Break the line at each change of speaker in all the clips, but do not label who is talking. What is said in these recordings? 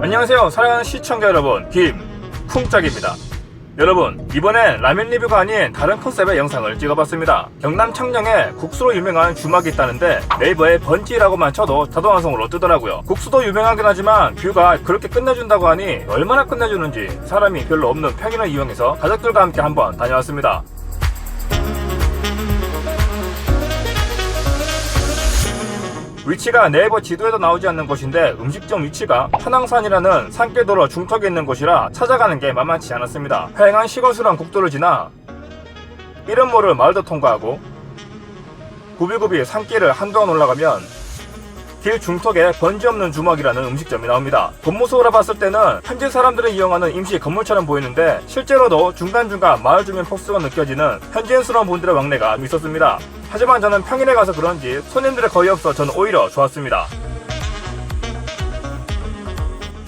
안녕하세요. 사랑하는 시청자 여러분 김쿵짝입니다. 여러분 이번엔 라면 리뷰가 아닌 다른 컨셉의 영상을 찍어봤습니다. 경남 청량에 국수로 유명한 주막이 있다는데 네이버에 번지라고만 쳐도 자동화성으로 뜨더라고요. 국수도 유명하긴 하지만 뷰가 그렇게 끝내준다고 하니 얼마나 끝내주는지 사람이 별로 없는 평일을 이용해서 가족들과 함께 한번 다녀왔습니다 위치가 네이버 지도에도 나오지 않는 곳인데 음식점 위치가 천왕산이라는 산길도로 중턱에 있는 곳이라 찾아가는 게 만만치 않았습니다. 하행한 시골수란 국도를 지나 이름 모를 마을도 통과하고 구비구비 산길을 한동안 올라가면 길 중턱에 번지 없는 주먹이라는 음식점이 나옵니다. 겉모습으로 봤을 때는 현지 사람들이 이용하는 임시 건물처럼 보이는데 실제로도 중간중간 마을 주민 폭수가 느껴지는 현지인스러운 분들의 왕래가 있었습니다. 하지만 저는 평일에 가서 그런지 손님들이 거의 없어 저는 오히려 좋았습니다.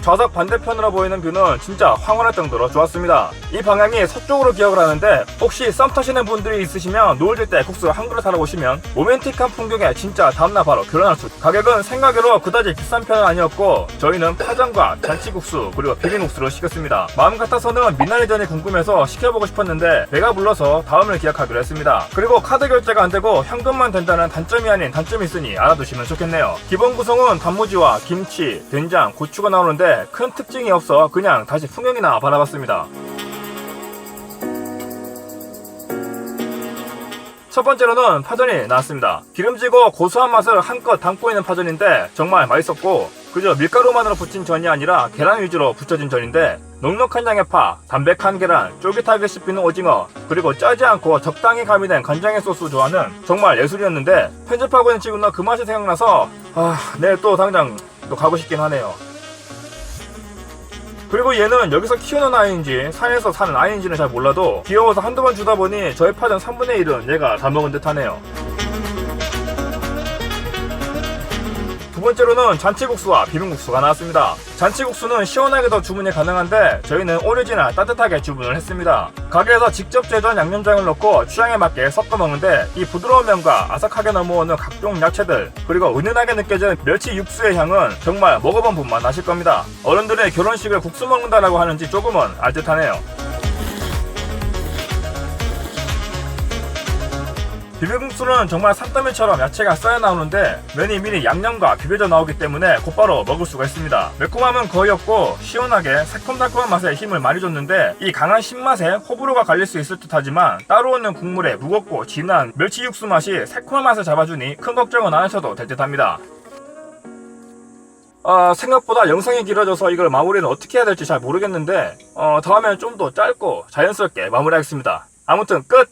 좌석 반대편으로 보이는 뷰는 진짜 황홀할 정도로 좋았습니다. 이 방향이 서쪽으로 기억을 하는데 혹시 썸 타시는 분들이 있으시면 노을 질 때 국수 한 그릇 사러 오시면 로맨틱한 풍경에 진짜 다음날 바로 결혼할 수 가격은 생각외로 그다지 비싼 편은 아니었고 저희는 파전과 잔치국수 그리고 비빔국수를 시켰습니다. 마음 같아서는 미나리전이 궁금해서 시켜보고 싶었는데 배가 불러서 다음을 기약하기로 했습니다. 그리고 카드 결제가 안 되고 현금만 된다는 단점이 아닌 단점이 있으니 알아두시면 좋겠네요. 기본 구성은 단무지와 김치, 된장, 고추가 나오는데 큰 특징이 없어 그냥 다시 풍경이나 바라봤습니다. 첫 번째로는 파전이 나왔습니다. 기름지고 고소한 맛을 한껏 담고 있는 파전인데 정말 맛있었고 그저 밀가루만으로 부친 전이 아니라 계란 위주로 붙여진 전인데 넉넉한 양의 파, 담백한 계란, 쫄깃하게 씹히는 오징어 그리고 짜지 않고 적당히 가미된 간장의 소스 조화는 정말 예술이었는데 편집하고 있는 지금 나 그 맛이 생각나서 아 내일 또 당장 또 가고 싶긴 하네요. 그리고 얘는 여기서 키우는 아이인지 산에서 사는 아이인지는 잘 몰라도 귀여워서 한두 번 주다 보니 저의 파전 3분의 1은 얘가 다 먹은 듯 하네요. 두 번째로는 잔치국수와 비빔국수가 나왔습니다. 잔치국수는 시원하게도 주문이 가능한데 저희는 오리지널 따뜻하게 주문을 했습니다. 가게에서 직접 제조한 양념장을 넣고 취향에 맞게 섞어 먹는데 이 부드러운 면과 아삭하게 넘어오는 각종 야채들 그리고 은은하게 느껴지는 멸치 육수의 향은 정말 먹어본 분만 아실 겁니다. 어른들의 결혼식을 국수 먹는다라고 하는지 조금은 알듯하네요. 비빔국수는 정말 산더미처럼 야채가 쌓여 나오는데 면이 미리 양념과 비벼져 나오기 때문에 곧바로 먹을 수가 있습니다. 매콤함은 거의 없고 시원하게 새콤달콤한 맛에 힘을 많이 줬는데 이 강한 신맛에 호불호가 갈릴 수 있을 듯하지만 따로 오는 국물에 무겁고 진한 멸치 육수 맛이 새콤한 맛을 잡아주니 큰 걱정은 안 하셔도 될 듯합니다. 아, 생각보다 영상이 길어져서 이걸 마무리는 어떻게 해야 될지 잘 모르겠는데 어, 다음에는 좀 더 짧고 자연스럽게 마무리하겠습니다. 아무튼 끝!